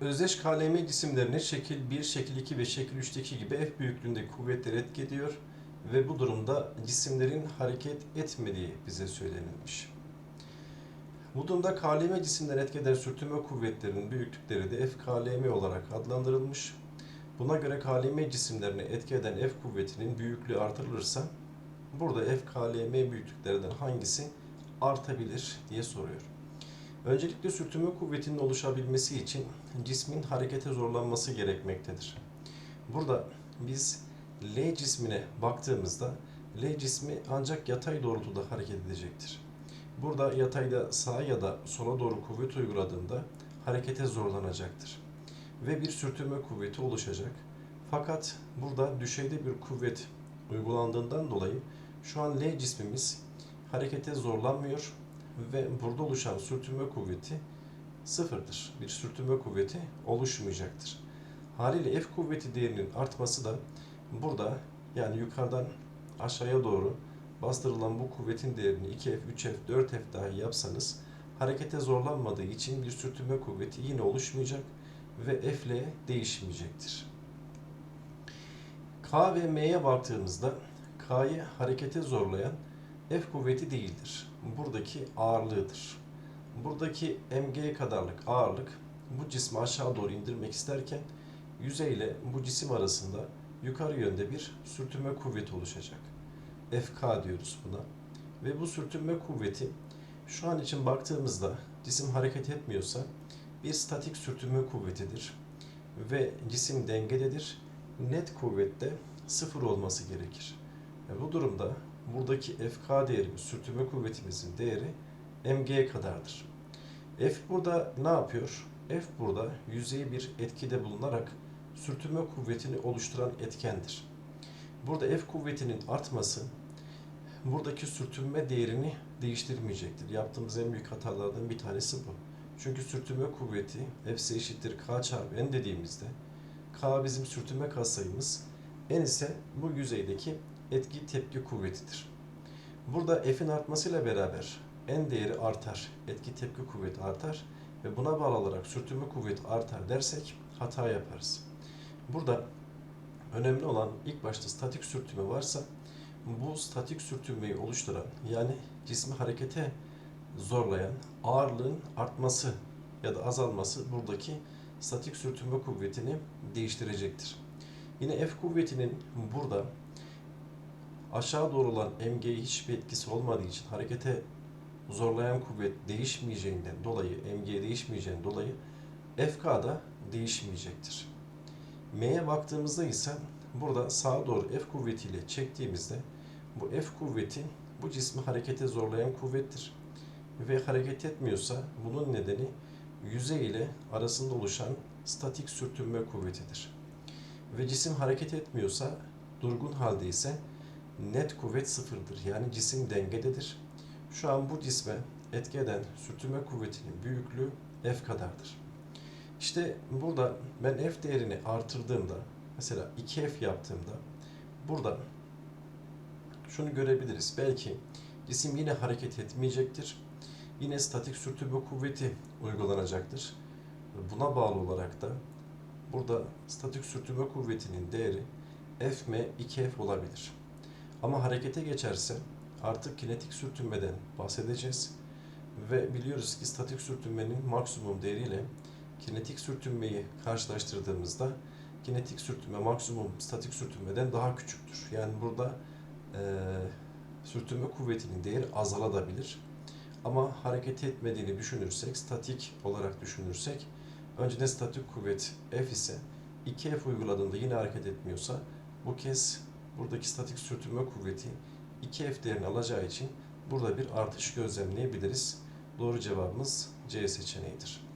Özdeş KLM cisimlerine şekil 1, şekil 2 ve şekil 3'teki gibi F büyüklüğünde kuvvetler etki ediyor ve bu durumda cisimlerin hareket etmediği bize söylenilmiş. Bu durumda KLM cisimden etki eden sürtünme kuvvetlerinin büyüklükleri de F KLM olarak adlandırılmış. Buna göre KLM cisimlerine etki eden F kuvvetinin büyüklüğü artırılırsa burada F KLM büyüklüklerden hangisi artabilir diye soruyor. Öncelikle sürtünme kuvvetinin oluşabilmesi için cismin harekete zorlanması gerekmektedir. Burada biz L cismine baktığımızda L cismi ancak yatay doğrultuda hareket edecektir. Burada yatayda sağa ya da sola doğru kuvvet uyguladığında harekete zorlanacaktır. Ve bir sürtünme kuvveti oluşacak. Fakat burada düşeyde bir kuvvet uygulandığından dolayı şu an L cismimiz harekete zorlanmıyor ve burada oluşan sürtünme kuvveti sıfırdır. Bir sürtünme kuvveti oluşmayacaktır. Haliyle F kuvveti değerinin artması da burada yani yukarıdan aşağıya doğru bastırılan bu kuvvetin değerini 2F, 3F, 4F dahi yapsanız harekete zorlanmadığı için bir sürtünme kuvveti yine oluşmayacak ve F ile değişmeyecektir. K ve M'ye baktığımızda K'yı harekete zorlayan F kuvveti değildir. Buradaki ağırlığıdır. Buradaki mg kadarlık ağırlık bu cismi aşağı doğru indirmek isterken yüzey ile bu cisim arasında yukarı yönde bir sürtünme kuvveti oluşacak. FK diyoruz buna. Ve bu sürtünme kuvveti şu an için baktığımızda cisim hareket etmiyorsa bir statik sürtünme kuvvetidir. Ve cisim dengededir. Net kuvvette sıfır olması gerekir. Ve bu durumda buradaki FK değerimiz, sürtünme kuvvetimizin değeri mg kadardır. F burada ne yapıyor? F burada yüzeye bir etkide bulunarak sürtünme kuvvetini oluşturan etkendir. Burada F kuvvetinin artması buradaki sürtünme değerini değiştirmeyecektir. Yaptığımız en büyük hatalardan bir tanesi bu. Çünkü sürtünme kuvveti F'si eşittir K çarpı N dediğimizde K bizim sürtünme katsayımız, N ise bu yüzeydeki etki tepki kuvvetidir. Burada F'in artmasıyla beraber N değeri artar, etki tepki kuvveti artar ve buna bağlı olarak sürtünme kuvveti artar dersek hata yaparız. Burada önemli olan ilk başta statik sürtünme varsa bu statik sürtünmeyi oluşturan yani cismi harekete zorlayan ağırlığın artması ya da azalması buradaki statik sürtünme kuvvetini değiştirecektir. Yine F kuvvetinin burada aşağı doğru olan mg'ye hiçbir etkisi olmadığı için harekete zorlayan kuvvet değişmeyeceğinden dolayı, mg değişmeyeceğinden dolayı fk da değişmeyecektir. M'ye baktığımızda ise burada sağa doğru F kuvvetiyle çektiğimizde bu F kuvveti bu cismi harekete zorlayan kuvvettir. Ve hareket etmiyorsa bunun nedeni yüzey ile arasında oluşan statik sürtünme kuvvetidir. Ve cisim hareket etmiyorsa durgun halde ise net kuvvet sıfırdır. Yani cisim dengededir. Şu an bu cisme etki eden sürtünme kuvvetinin büyüklüğü F kadardır. İşte burada ben F değerini artırdığımda mesela 2F yaptığımda burada şunu görebiliriz. Belki cisim yine hareket etmeyecektir. Yine statik sürtünme kuvveti uygulanacaktır. Buna bağlı olarak da burada statik sürtünme kuvvetinin değeri Fm 2F olabilir. Ama harekete geçerse artık kinetik sürtünmeden bahsedeceğiz. Ve biliyoruz ki statik sürtünmenin maksimum değeriyle kinetik sürtünmeyi karşılaştırdığımızda kinetik sürtünme maksimum statik sürtünmeden daha küçüktür. Yani burada e, sürtünme kuvvetinin değeri azalabilir. Ama hareket etmediğini düşünürsek, statik olarak düşünürsek, önceden statik kuvvet F ise 2F uyguladığında yine hareket etmiyorsa bu kez buradaki statik sürtünme kuvveti 2F değerini alacağı için burada bir artış gözlemleyebiliriz. Doğru cevabımız C seçeneğidir.